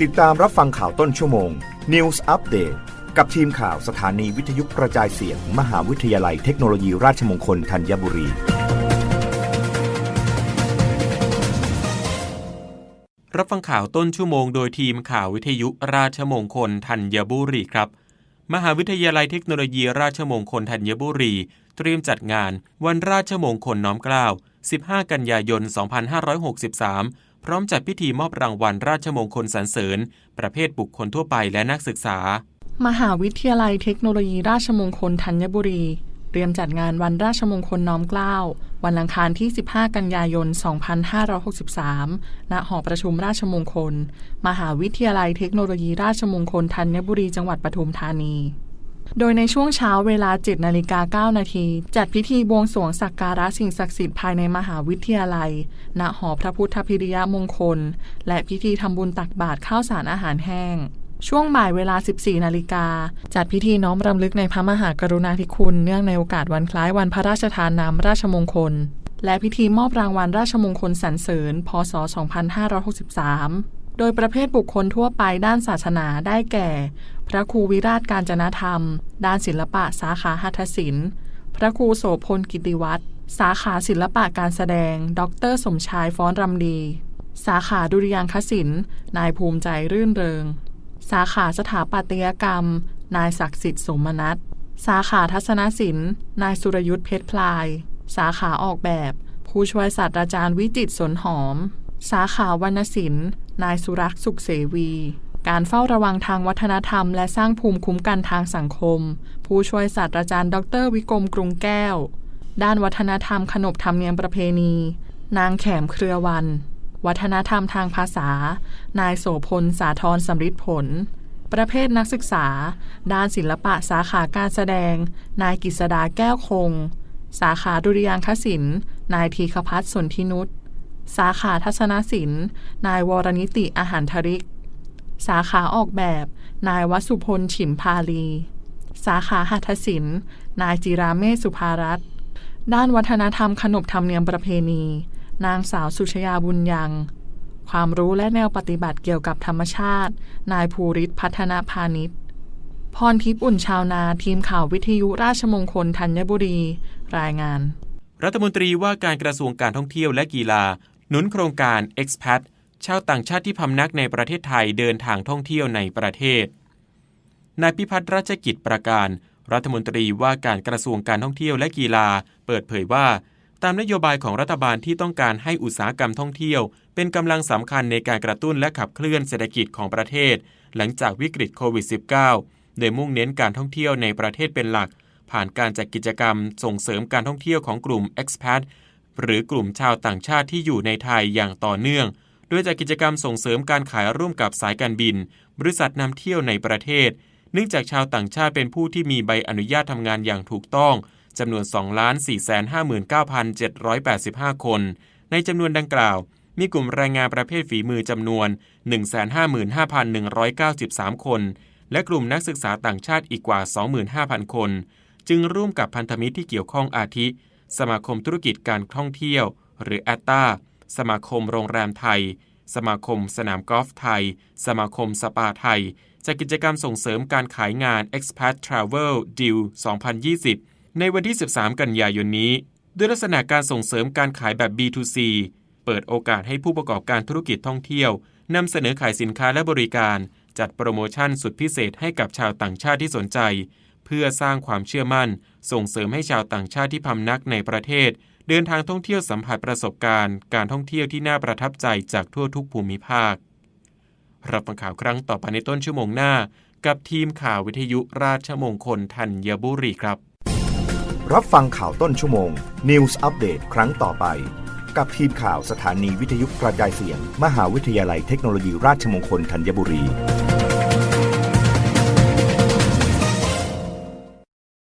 ติดตามรับฟังข่าวต้นชั่วโมง News Update กับทีมข่าวสถานีวิทยุกระจายเสียง มหาวิทยาลัยเทคโนโลยีราชมงคลธัญบุรี รับฟังข่าวต้นชั่วโมงโดยทีมข่าววิทยุราชมงคลธัญบุรีครับ มหาวิทยาลัยเทคโนโลยีราชมงคลธัญบุรี เตรียมจัดงาน วันราชมงคลน้อมเกล้า 15 กันยายน 2563 พร้อมจัดพิธีมอบรางวัลราชมงคลสรรเสริญ ประเภทบุคคลทั่วไปและนักศึกษา มหาวิทยาลัยเทคโนโลยีราชมงคลธัญบุรีเตรียมจัดงานวันราชมงคลน้อมเกล้า วันอังคารที่ 15 กันยายน 2563 ณ หอประชุมราชมงคล มหาวิทยาลัยเทคโนโลยีราชมงคลธัญบุรีจังหวัดปทุมธานี โดยในช่วงเช้าเวลา7นาฬิกา9นาทีจัดพิธีบวงสรวงสักการะสิ่งศักดิ์สิทธิ์ภายในมหาวิทยาลัย ณ หอพระพุทธพิริยมงคล และพิธีทำบุญตักบาตรข้าวสารอาหารแห้งช่วงบ่ายเวลา 14 นาฬิกา จัดพิธีน้อมรำลึกในพระมหากรุณาธิคุณ เนื่องในโอกาสวันคล้ายวันพระราชทานนามราชมงคล และพิธีมอบรางวัลราชมงคลสรรเสริญ พศ 2563 โดยประเภทบุคคลทั่วไปด้านศาสนาได้แก่ พระครูวิราชการจนธรรม ด้านศิลปะสาขาหัตถศิลป์ พระครูโสพลกิติวัตรสาขาศิลปะการแสดง ดร สมชายฟ้อนรำดี สาขาดุริยางคศิลป์ นายภูมิใจรื่นเริง สาขาสถาปัตยกรรม นายศักดิ์สิทธิ์สมนัทสาขาทัศนศิลป์ นายสุรยุทธเพชรพลาย สาขาออกแบบ ผู้ช่วยศาสตราจารย์วิจิตสนหอม สาขาวรรณศิลป์ นายสุรักษ์สุขเสวี การเฝ้าระวังทางวัฒนธรรม และสร้างภูมิคุ้มกันทางสังคม ผู้ช่วยศาสตราจารย์ ดร วิกรมกรุงแก้ว ด้านวัฒนธรรมขนบธรรมเนียมประเพณี นางแขมเครือวัน วัฒนธรรมทางภาษา นายโสพล สาธรสำริดผล ประเภทนักศึกษา ด้านศิลปะสาขาการแสดง นายกิษดาแก้วคง สาขาดุริยางคศิลป์ นายทีคพัฒน์สนธินุช สาขาทัศนศิลป์ นายวรนิติอาหารทริก สาขาออกแบบ นายวสุพลฉิมพาลี สาขาหัตถศิลป์ นายจิราเมศสุภารัตน์ด้านวัฒนธรรมขนบธรรมเนียมประเพณี นางสาวสุชยาบุญยัง ความรู้และแนวปฏิบัติเกี่ยวกับธรรมชาติ นายภูริศพัฒนาพาณิชย์พรทิพย์อุ่นชาวนาทีมข่าววิทยุราชมงคลธัญบุรี รายงาน รัฐมนตรีว่าการกระทรวงการท่องเที่ยวและกีฬา หนุนโครงการ Expat ชาวต่างชาติที่พำนักในประเทศไทยเดินทางท่องเที่ยวในประเทศ นายพิพัฒน์ราชกิจประการ รัฐมนตรีว่าการกระทรวงการท่องเที่ยวและกีฬา เปิดเผยว่า ตามนโยบายของรัฐบาลที่ต้องการให้อุตสาหกรรมท่องเที่ยว เป็นกำลังสำคัญในการกระตุ้นและขับเคลื่อนเศรษฐกิจของประเทศ หลังจากวิกฤตโควิด -19 โดยมุ่งเน้นการท่องเที่ยวในประเทศเป็นหลัก ผ่านการจัดกิจกรรม ส่งเสริมการท่องเที่ยวของกลุ่ม expat หรือกลุ่มชาวต่างชาติที่อยู่ในไทยอย่างต่อเนื่อง โดยจากกิจกรรมส่งเสริมการขายร่วมกับสายการบิน บริษัทนำเที่ยวในประเทศ เนื่องจากชาวต่างชาติเป็นผู้ที่มีใบอนุญาตทำงานอย่างถูกต้องจำนวน 2,459,785 คน ในจำนวนดังกล่าว มีกลุ่มแรงงานประเภทฝีมือจำนวน 155,193 คน และกลุ่มนักศึกษาต่างชาติอีกกว่า 25,000 คน จึงร่วมกับพันธมิตรที่เกี่ยวข้องอาทิ สมาคมธุรกิจการท่องเที่ยว หรือแอตตาสมาคมโรงแรมไทย สมาคมสนามกอล์ฟไทย สมาคมสปาไทยจัดกิจกรรมส่งเสริมการขายงาน Expat Travel Deal 2020 ในวันที่ 13 กันยายนนี้ ด้วยลักษณะการส่งเสริมการขายแบบ B2C เปิดโอกาสให้ผู้ประกอบการธุรกิจท่องเที่ยวนำเสนอขายสินค้าและบริการ จัดโปรโมชั่นสุดพิเศษให้กับชาวต่างชาติที่สนใจ เพื่อสร้างความเชื่อมั่น ส่งเสริมให้ชาวต่างชาติที่พำนักในประเทศ เดินทางท่องเที่ยวสัมผัสประสบการณ์ การท่องเที่ยวที่น่าประทับใจจากทั่วทุกภูมิภาค รับฟังข่าวครั้งต่อไปในต้นชั่วโมงหน้า กับทีมข่าววิทยุราชมงคลธัญบุรีครับ รับฟังข่าวต้นชั่วโมง News Update ครั้งต่อไป กับทีมข่าวสถานีวิทยุกระจายเสียง มหาวิทยาลัยเทคโนโลยีราชมงคลธัญบุรี